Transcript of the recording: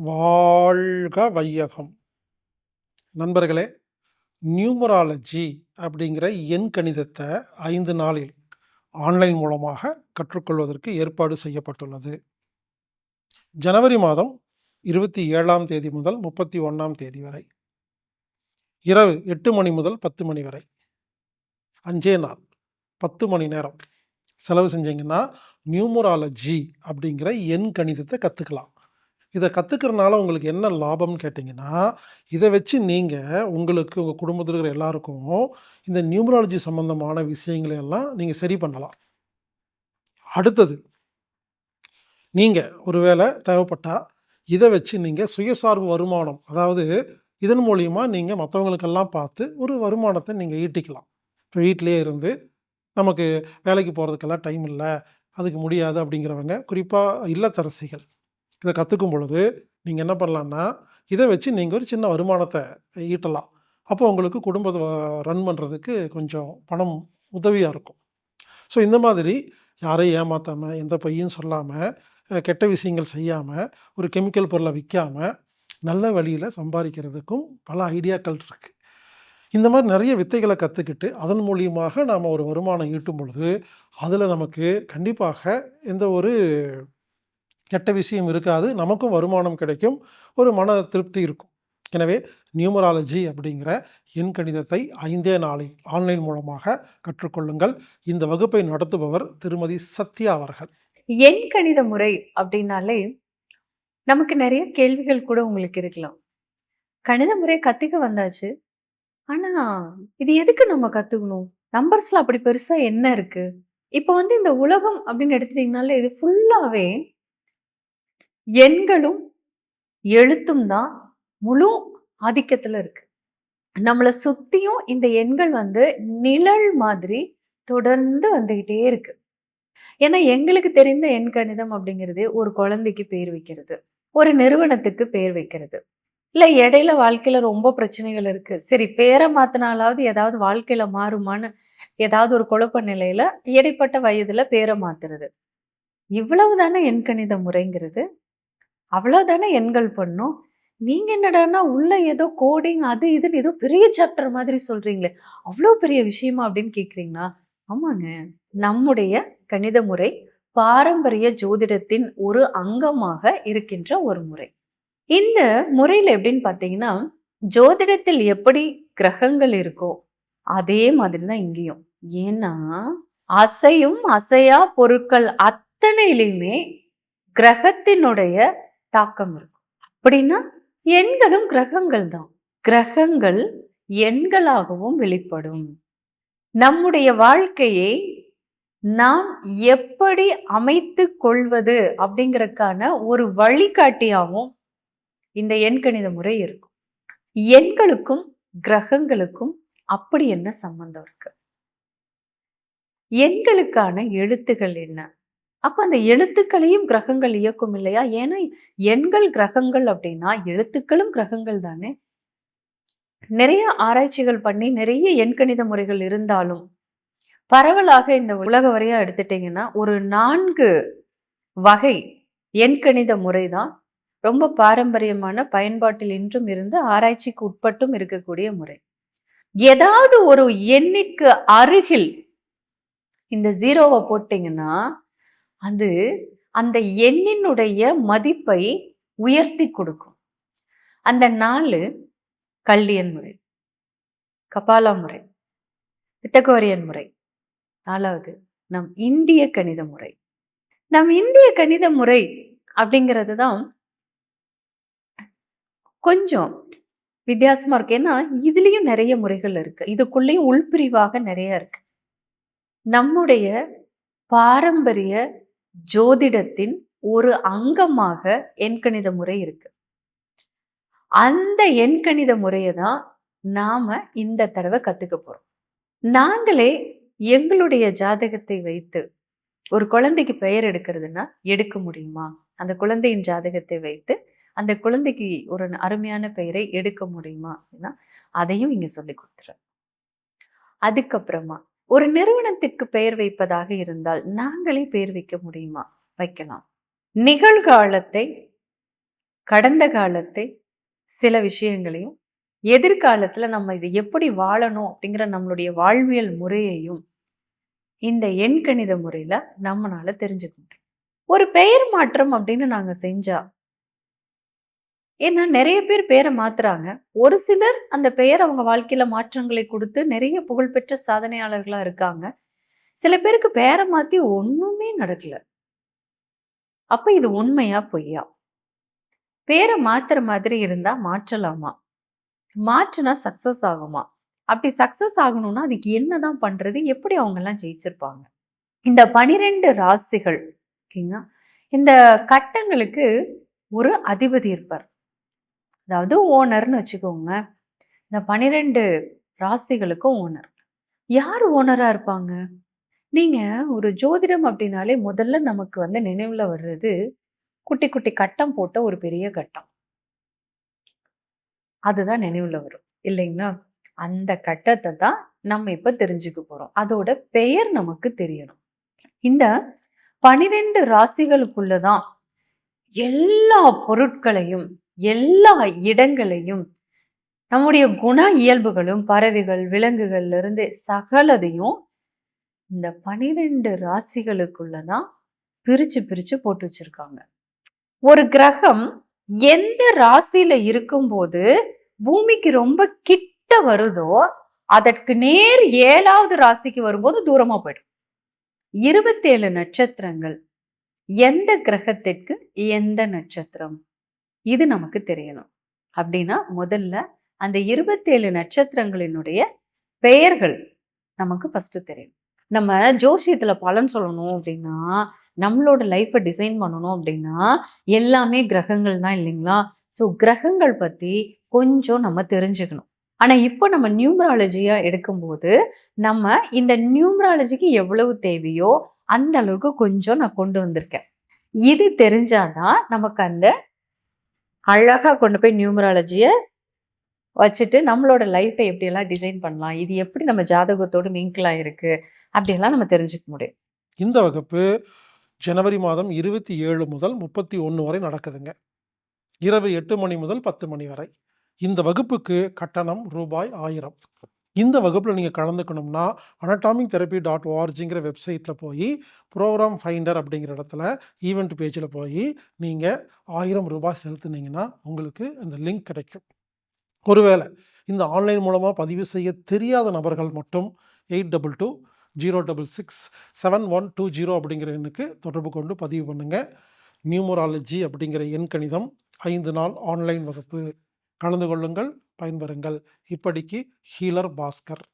வாழ்க வையகம். நண்பர்களே நியூமராலஜி அப்படிங்கிற எண் கணிதத்தை ஐந்து நாளில் ஆன்லைன் மூலமாக கற்றுக்கொள்வதற்கு ஏற்பாடு செய்யப்பட்டுள்ளது. ஜனவரி மாதம் இருபத்தி ஏழாம் தேதி முதல் முப்பத்தி ஒன்றாம் தேதி வரை. இரவு எட்டு மணி முதல் பத்து மணி வரை. அஞ்சே நாள் பத்து மணி நேரம். செலவு செஞ்சீங்கன்னா நியூமராலஜி அப்படிங்கிற எண் கணிதத்தை கற்றுக்கலாம் இதை கற்றுக்கிறனால உங்களுக்கு என்ன லாபம்னு கேட்டிங்கன்னா இதை வச்சு நீங்கள் உங்களுக்கு உங்கள் குடும்பத்தில் இருக்கிற எல்லாருக்கும் இந்த நியூமராலஜி சம்மந்தமான விஷயங்களை எல்லாம் நீங்கள் சரி பண்ணலாம். அடுத்தது நீங்கள் ஒருவேளை தேவைப்பட்டால் இதை வச்சு நீங்கள் சுயசார்பு வருமானம் அதாவது இதன் மூலியமா நீங்கள் மற்றவங்களுக்கெல்லாம் பார்த்து ஒரு வருமானத்தை நீங்கள் ஈட்டிக்கலாம். இப்போ வீட்டிலே இருந்து நமக்கு வேலைக்கு போகிறதுக்கெல்லாம் டைம் இல்லை அதுக்கு முடியாது அப்படிங்கிறவங்க குறிப்பாக இல்லத்தரசிகள். இதை கற்றுக்கும் பொழுது நீங்கள் என்ன பண்ணலான்னா இதை வச்சு நீங்கள் ஒரு சின்ன வருமானத்தை ஈட்டலாம். அப்போ உங்களுக்கு குடும்பத்தை ரன் பண்ணுறதுக்கு கொஞ்சம் பணம் உதவியாக இருக்கும். ஸோ இந்த மாதிரி யாரையும் ஏமாற்றாமல் எந்த பையும் சொல்லாமல் கெட்ட விஷயங்கள் செய்யாமல் ஒரு கெமிக்கல் பொருளை விற்காமல் நல்ல வழியில் சம்பாதிக்கிறதுக்கும் பல ஐடியாக்கள் இருக்குது இந்த மாதிரி நிறைய வித்தைகளை கற்றுக்கிட்டு அதன் மூலியமாக நாம் ஒரு வருமானம் ஈட்டும் பொழுது அதில் நமக்கு கண்டிப்பாக எந்த ஒரு கெட்ட விஷயம் இருக்காது நமக்கும் வருமானம் கிடைக்கும் ஒரு மன திருப்தி இருக்கும். எனவே நியூமராலஜி அப்படிங்கிற எண் கணிதத்தை ஐந்தே நாளில் ஆன்லைன் மூலமாக கற்றுக்கொள்ளுங்கள். இந்த வகுப்பை நடத்துபவர் திருமதி சத்யா அவர்கள். எண் கணித முறை அப்படின்னாலே நமக்கு நிறைய கேள்விகள் கூட உங்களுக்கு இருக்கலாம். கணித முறை கத்துக்க வந்தாச்சு ஆனா இது எதுக்கு நம்ம கத்துக்கணும்? நம்பர்ஸ்ல அப்படி பெருசா என்ன இருக்கு? இப்போ வந்து இந்த உலகம் அப்படின்னு எடுத்துட்டீங்கனால இது ஃபுல்லாவே எண்களும் எழுத்தும் தான் முழு ஆதிக்கத்துல இருக்கு. நம்மளை சுத்தியும் இந்த எண்கள் வந்து நிழல் மாதிரி தொடர்ந்து வந்துகிட்டே இருக்கு. ஏன்னா எங்களுக்கு தெரிந்த எண் கணிதம் அப்படிங்கிறது ஒரு குழந்தைக்கு பேர் வைக்கிறது ஒரு நிறுவனத்துக்கு பேர் வைக்கிறது. இல்ல இடையில வாழ்க்கையில ரொம்ப பிரச்சனைகள் இருக்கு. சரி பேரை மாத்தினாலாவது ஏதாவது வாழ்க்கையில மாறுமான்னு ஏதாவது ஒரு குழப்ப நிலையில இடைப்பட்ட வயதுல பேரை மாத்துறது. இவ்வளவுதானே தானே கணித முறைங்கிறது? அவ்வளோதானே எண்கள் பண்ணும்? நீங்கள் என்னடான்னா உள்ளே ஏதோ கோடிங் அது இதுன்னு ஏதோ பெரிய சாப்டர் மாதிரி சொல்கிறீங்களே அவ்வளோ பெரிய விஷயமா அப்படின்னு கேட்குறீங்களா ஆமாங்க. நம்முடைய கணித முறை பாரம்பரிய ஜோதிடத்தின் ஒரு அங்கமாக இருக்கின்ற ஒரு முறை. இந்த முறையில் எப்படின்னு பார்த்தீங்கன்னா ஜோதிடத்தில் எப்படி கிரகங்கள் இருக்கோ அதே மாதிரி தான் இங்கேயும். ஏன்னா அசையும் அசையா பொருட்கள் அத்தனையிலையுமே கிரகத்தினுடைய தாக்கம் இருக்கும். அப்படின்னா எண்களும் கிரகங்கள் தான் கிரகங்கள் எண்களாகவும் வெளிப்படும். நம்முடைய வாழ்க்கையை நாம் எப்படி அமைத்து கொள்வது அப்படிங்கறதுக்கான ஒரு வழிகாட்டியாகவும் இந்த எண்கணித முறை இருக்கும். எண்களுக்கும் கிரகங்களுக்கும் அப்படி என்ன சம்பந்தம் இருக்கு? எண்களுக்கான எழுத்துகள் என்ன? அப்ப அந்த எழுத்துக்களையும் கிரகங்கள் இயக்கும் இல்லையா? ஏன்னா எண்கள் கிரகங்கள் அப்படின்னா எழுத்துக்களும் கிரகங்கள் தானே? நிறைய ஆராய்ச்சிகள் பண்ணி நிறைய எண்கணித முறைகள் இருந்தாலும் பரவலாக இந்த உலக வரையா எடுத்துட்டீங்கன்னா ஒரு நான்கு வகை எண்கணித முறை தான் ரொம்ப பாரம்பரியமான பயன்பாட்டில் இன்றும் இருந்து ஆராய்ச்சிக்கு உட்பட்டும் இருக்கக்கூடிய முறை. ஏதாவது ஒரு எண்ணிற்கு அருகில் இந்த ஜீரோவை போட்டிங்கன்னா அது அந்த எண்ணினுடைய மதிப்பை உயர்த்தி கொடுக்கும். அந்த நாலு கல்லியன் முறை கபாலா முறை பித்தகோரியன் முறை. நாலாவது நம் இந்திய கணித முறை. நம் இந்திய கணித முறை அப்படிங்கிறது தான் கொஞ்சம் வித்தியாசமா இருக்கு. ஏன்னா இதுலயும் நிறைய முறைகள் இருக்கு. இதுக்குள்ளேயும் உள்பிரிவாக நிறைய இருக்கு. நம்முடைய பாரம்பரிய ஜோதிடத்தின் ஒரு அங்கமாக எண்கணித முறை இருக்கு. அந்த எண்கணித முறையை தான் நாம இந்த தடவை கத்துக்க போறோம். நாங்களே எங்களுடைய ஜாதகத்தை வைத்து ஒரு குழந்தைக்கு பெயர் எடுக்கிறதுனா எடுக்க முடியுமா? அந்த குழந்தையின் ஜாதகத்தை வைத்து அந்த குழந்தைக்கு ஒரு அருமையான பெயரை எடுக்க முடியுமா? அப்படின்னா அதையும் இங்க சொல்லி கொடுத்துறேன். அதுக்கப்புறமா ஒரு நிறுவனத்திற்கு பெயர் வைப்பதாக இருந்தால் நாங்களே பெயர் வைக்க முடியுமா? வைக்கலாம். நிகழ்காலத்தை கடந்த காலத்தை சில விஷயங்களையும் எதிர்காலத்தில் நம்ம இதை எப்படி வாழணும் அப்படிங்கிற நம்மளுடைய வாழ்வியல் முறையையும் இந்த எண்கணித முறையில் நம்மளால தெரிஞ்சுக்க முடியும். ஒரு பெயர் மாற்றம் அப்படின்னு நாங்கள் செஞ்சால் ஏன்னா நிறைய பேர் பேரை மாத்துறாங்க. ஒரு சிலர் அந்த பெயர் அவங்க வாழ்க்கையில மாற்றங்களை கொடுத்து நிறைய புகழ்பெற்ற சாதனையாளர்களா இருக்காங்க. சில பேருக்கு பேரை மாத்தி ஒண்ணுமே நடக்கல. அப்ப இது உண்மையா பொய்யா? பேரை மாத்துற மாதிரி இருந்தா மாற்றலாமா? மாற்றினா சக்சஸ் ஆகுமா? அப்படி சக்சஸ் ஆகணும்னா அதுக்கு என்னதான் பண்றது? எப்படி அவங்க எல்லாம் ஜெயிச்சிருப்பாங்க? இந்த பனிரெண்டு ராசிகள் ஓகேங்களா? இந்த கட்டங்களுக்கு ஒரு அதிபதி இருப்பார். அதாவது ஓனர்னு வச்சுக்கோங்க. இந்த பனிரெண்டு ராசிகளுக்கும் ஓனர். யார் ஓனரா இருப்பாங்க? நீங்க ஒரு ஜோதிடம் அப்படின்னாலே முதல்ல நமக்கு வந்து நினைவுல வர்றது குட்டி குட்டி கட்டம் போட்ட ஒரு பெரிய கட்டம். அதுதான் நினைவுல வரும். இல்லைங்களா? அந்த கட்டத்தை தான் நம்ம இப்ப தெரிஞ்சுக்க போறோம். அதோட பெயர் நமக்கு தெரியணும். இந்த பனிரெண்டு ராசிகளுக்குள்ளதான் எல்லா பொருட்களையும் எல்லா இடங்களையும் நம்முடைய குண இயல்புகளும் பறவைகள் விலங்குகள்ல இருந்து சகலதையும் இந்த பனிரெண்டு ராசிகளுக்குள்ளதான் பிரிச்சு பிரிச்சு போட்டு வச்சிருக்காங்க. ஒரு கிரகம் எந்த ராசியில இருக்கும்போது பூமிக்கு ரொம்ப கிட்ட வருதோ அதற்கு நேர் ஏழாவது ராசிக்கு வரும்போது தூரமா போயிடும். இருபத்தேழு நட்சத்திரங்கள். எந்த கிரகத்திற்கு எந்த நட்சத்திரம்? இது நமக்கு தெரியணும். அப்படின்னா முதல்ல அந்த இருபத்தேழு நட்சத்திரங்களினுடைய பெயர்கள் நமக்கு ஃபஸ்ட்டு தெரியும். நம்ம ஜோசியத்தில் பலன் சொல்லணும் அப்படின்னா நம்மளோட லைஃப்பை டிசைன் பண்ணணும் அப்படின்னா எல்லாமே கிரகங்கள் தான் இல்லைங்களா? ஸோ கிரகங்கள் பற்றி கொஞ்சம் நம்ம தெரிஞ்சுக்கணும். ஆனால் இப்போ நம்ம நியூமராலஜியாக எடுக்கும்போது நம்ம இந்த நியூமராலஜிக்கு எவ்வளவு தேவையோ அந்த அளவுக்கு கொஞ்சம் நான் கொண்டு வந்திருக்கேன். இது தெரிஞ்சாதான் நமக்கு அந்த அழகாக கொண்டு போய் நியூமராலஜியை வச்சுட்டு நம்மளோட லைஃப்பை எப்படியெல்லாம் டிசைன் பண்ணலாம் இது எப்படி நம்ம ஜாதகத்தோடு மிங்கிளாக ஆகிருக்கு அப்படியெல்லாம் நம்ம தெரிஞ்சுக்க முடியும். இந்த வகுப்பு ஜனவரி மாதம் இருபத்தி ஏழு முதல் முப்பத்தி ஒன்று வரை நடக்குதுங்க. இரவு எட்டு மணி முதல் பத்து மணி வரை. இந்த வகுப்புக்கு கட்டணம் ரூபாய் ஆயிரம். இந்த வகுப்பில் நீங்கள் கலந்துக்கணும்னா அனட்டாமிக் தெரப்பி டாட் ஓஆர்ஜிங்கிற வெப்சைட்டில் போய் ப்ரோக்ராம் ஃபைண்டர் அப்படிங்கிற இடத்துல ஈவெண்ட் பேஜில் போய் நீங்கள் ஆயிரம் ரூபாய் செலுத்துனீங்கன்னா உங்களுக்கு அந்த லிங்க் கிடைக்கும். ஒருவேளை இந்த ஆன்லைன் மூலமாக பதிவு செய்ய தெரியாத நபர்கள் மட்டும் eight double two zero double six seven one two zero அப்படிங்கிற எண்ணுக்கு தொடர்பு கொண்டு பதிவு பண்ணுங்கள் நியூமராலஜி அப்படிங்கிற எண் கணிதம் ஐந்து நாள் ஆன்லைன் வகுப்பு. கலந்து கொள்ளுங்கள். பயன்பெறுங்கள். இப்படிக்கு ஹீலர் பாஸ்கர்.